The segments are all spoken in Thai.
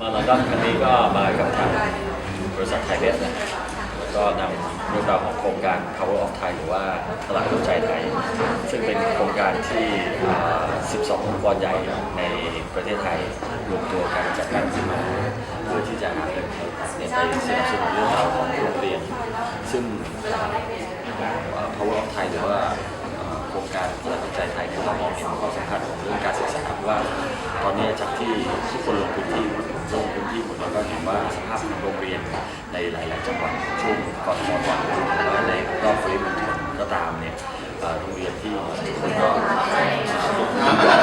มาลอนดอนครั้งนี้ก็มากับทางบริษัทไทยเบสนะแล้วก็นำเรื่องราวของโครงการ Power of Thai หรือว่าตลาดรู้ใจไทย ซึ่งเป็นโครงการที่ 12 องค์กรใหญ่ในประเทศไทยรวมตัวกันจัดตั้งขึ้นมาเพื่อที่จะหาเงินเนี่ยไปสนับสนุนเรื่องราวของโรงเรียน ซึ่ง Power of Thai หรือว่าโครงการตลาดรู้ใจไทยคือเรามองเห็นความสำคัญของเรื่องการศึกษาว่า ตอนนี้จาก ที่ทุกคนลงพื้นที่ลงพื้นที่หมดแล้วก็เห็นว่าสภาพของโรงเรียนในหลาย ๆ จังหวัดช่วงก่อนก่อนก่อนหรือว่าในรอบปริมณฑลก็ตามเนี่ยโรงเรียนที่ทุกคนก็เอ่อลง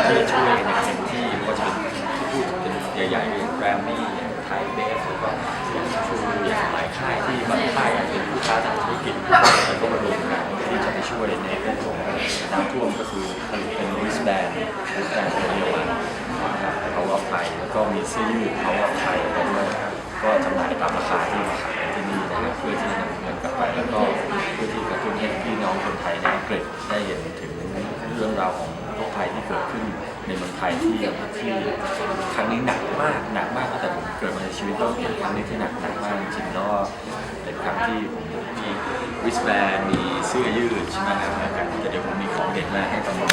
พื้นที่อช่วยกันอย่างเต็มที่ก็จะพูดเป็นใหญ่ๆอย่างแกรมมี่อย่างไทยเบสแล้วก็อย่างชูอย่างหลายค่ายที่บางค่ายอาจจะเป็นผู้ค้าทางธุรกิจแล้วก็มารวมกันที่จะไปช่วยในเรื่องของน้ำท่วมก็คือผลิตเป็นวิสแบนวิสแบนเป็นเดียวกัน นะครับเขาว่าไทย แล้วก็มีเสื้อยืดเขาว่าไทยแล้วด้วยก็จำหน่ายตามราคาที่มาขายที่นี่นะครับเพื่อที่จะนำเงินกลับไปแล้วก็เพื่อที่กระตุ้นให้พี่น้องคนไทยในอังกฤษได้เห็นถึงเรื่องราวของโรคภัยที่เกิดขึ้นในเมืองไทยที่ที่ครั้งนี้หนักมากหนักมากตั้งแต่ผมเกิดมาในชีวิตก็เป็นครั้งนี้ที่หนักหนักมากจริงๆแล้วก็เป็นครั้งที่ผมมีวิสแบนมีเสื้อยืดใช่ไหมครับแต่เดี๋ยวผมมีของเด็ดมาให้ตำรวจ